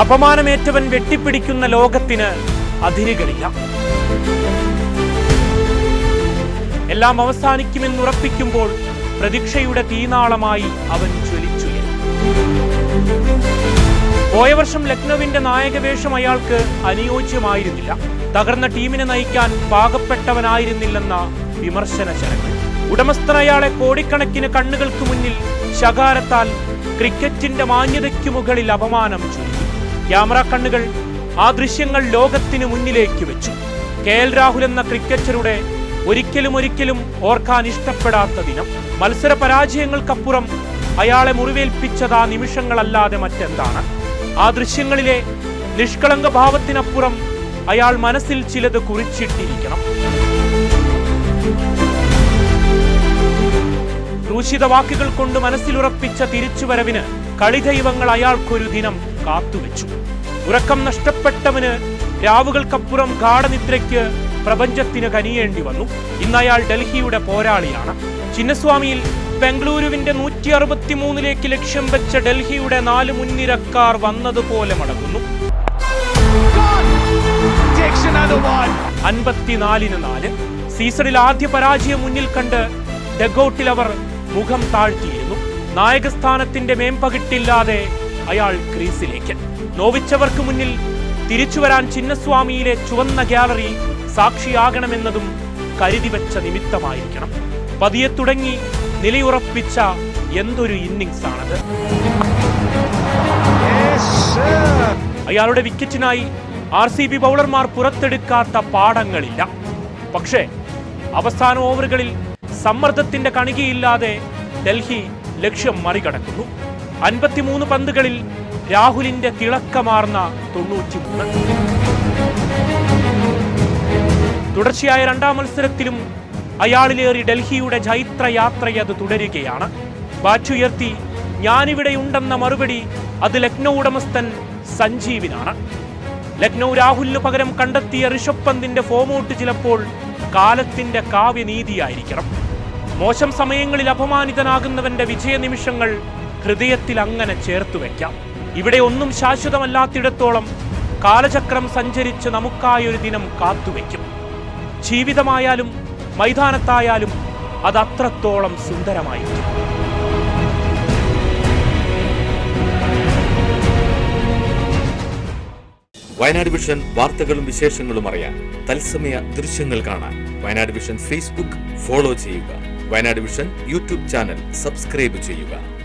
അപമാനമേറ്റവൻ വെട്ടിപ്പിടിക്കുന്ന ലോകത്തിന് അതിരുകളില്ല. എല്ലാം അവസാനിക്കുമെന്നുറപ്പിക്കുമ്പോൾ പ്രതീക്ഷയുടെ തീനാളമായി അവൻ ജ്വലിച്ചുയരും. പോയ വർഷം ലക്നൌവിന്റെ നായകവേഷം അയാൾക്ക് അനുയോജ്യമായിരുന്നില്ല. തകർന്ന ടീമിനെ നയിക്കാൻ പാകപ്പെട്ടവനായിരുന്നില്ലെന്ന വിമർശന ചരങ്ങൾ ഉടമസ്ഥൻ അയാളെ കോടിക്കണക്കിന് കണ്ണുകൾക്ക് മുന്നിൽ ശകാരത്താൽ ക്രിക്കറ്റിന്റെ മാന്യതയ്ക്കു മുകളിൽ അപമാനം ചൊല്ലി. ക്യാമറ കണ്ണുകൾ ആ ദൃശ്യങ്ങൾ ലോകത്തിന് മുന്നിലേക്ക് വെച്ചു. കെ എൽ രാഹുൽ എന്ന ക്രിക്കറ്ററുടെ ഒരിക്കലും ഒരിക്കലും ഓർക്കാൻ ഇഷ്ടപ്പെടാത്ത ദിനം. മത്സര പരാജയങ്ങൾക്കപ്പുറം അയാളെ മുറിവേൽപ്പിച്ചത് ആ നിമിഷങ്ങളല്ലാതെ മറ്റെന്താണ്? ആ ദൃശ്യങ്ങളിലെ നിഷ്കളങ്ക ഭാവത്തിനപ്പുറം അയാൾ മനസ്സിൽ ചിലത് കുറിച്ചിട്ടിരിക്കണം. ക്രൂശിത വാക്കുകൾ കൊണ്ട് മനസ്സിലുറപ്പിച്ച തിരിച്ചുവരവിന് കളിദൈവങ്ങൾ അയാൾക്കൊരു ദിനം കാത്തുവെച്ചു. ഉറക്കം നഷ്ടപ്പെട്ടവന് രാവുകൾക്കപ്പുറം ഗാഠനിദ്രയ്ക്ക് പ്രപഞ്ചത്തിന് കനിയേണ്ടി വന്നു. ഇന്ന് അയാൾ ഡൽഹിയുടെ പോരാളിയാണ്. ചിന്നസ്വാമിയിൽ ബംഗളൂരുവിന്റെ നൂറ്റി അറുപത്തിമൂന്നിലേക്ക് ലക്ഷ്യം വെച്ച ഡൽഹിയുടെ നാല് മുൻനിരക്കാർ വന്നതുപോലെ മടങ്ങുന്നു. അൻപത്തിനാലിന് നാല്. സീസണിൽ ആദ്യ പരാജയം മുന്നിൽ കണ്ട് ഡഗൌട്ടിൽ അവർ മുഖം താഴ്ത്തിയിരുന്നു. നായകസ്ഥാനത്തിന്റെ മേമ്പകിട്ടില്ലാതെ അയാൾ ക്രീസിലേക്ക് നോവിച്ചവർക്ക് മുന്നിൽ തിരിച്ചുവരാൻ ചിന്നസ്വാമിയിലെ ചുവന്ന ഗ്യാലറി സാക്ഷിയാകണമെന്നതും കരുതിവെച്ച നിമിത്തമായിരിക്കണം. പതിയെ തുടങ്ങി നിലയുറപ്പിച്ച എന്തൊരു ഇന്നിങ്സ് ആണത് അയാളുടെ വിക്കറ്റിനായി ആർ സി ബി ബൗളർമാർ പുറത്തെടുക്കാത്ത പാടങ്ങളില്ല പക്ഷേ അവസാന ഓവറുകളിൽ സമ്മർദ്ദത്തിന്റെ കണികയില്ലാതെ ഡൽഹി ലക്ഷ്യം മറികടക്കുന്നു. അൻപത്തിമൂന്ന് പന്തുകളിൽ രാഹുലിന്റെ തിളക്കമാർന്ന തൊണ്ണൂറ്റിമൂന്ന് തുടർച്ചയായ രണ്ടാം മത്സരത്തിലും അയാളിലേറി ഡൽഹിയുടെ ജൈത്രയാത്രയത് തുടരുകയാണ്. ബാറ്റുയർത്തി ഞാനിവിടെയുണ്ടെന്ന മറുപടി അത് ലക്നൗ ഉടമസ്ഥൻ സഞ്ജീവിനാണ്. ലക്നൗ രാഹുലിന് പകരം കണ്ടെത്തിയ ഋഷഭ് പന്തിന്റെ ഫോമൗട്ട് ചിലപ്പോൾ കാലത്തിന്റെ കാവ്യനീതിയായിരിക്കണം. മോശം സമയങ്ങളിൽ അപമാനിതനാകുന്നവന്റെ വിജയനിമിഷങ്ങൾ ഹൃദയത്തിൽ അങ്ങനെ ചേർത്തു വയ്ക്കാം. ഇവിടെ ഒന്നും ശാശ്വതമല്ലാത്തിടത്തോളം കാലചക്രം സഞ്ചരിച്ച് നമുക്കായൊരു ദിനം കാത്തുവെക്കും ജീവിതമായാലും മൈതാനത്തായാലും അത് അത്രത്തോളം സുന്ദരമായിരിക്കും. വയനാട് വിഷൻ വാർത്തകളും വിശേഷങ്ങളും അറിയാൻ തത്സമയ ദൃശ്യങ്ങൾ കാണാൻ വയനാട് വിഷൻ ഫേസ്ബുക്ക് ഫോളോ ചെയ്യുക. Wayanad vision YouTube channel subscribe ചെയ്യുക.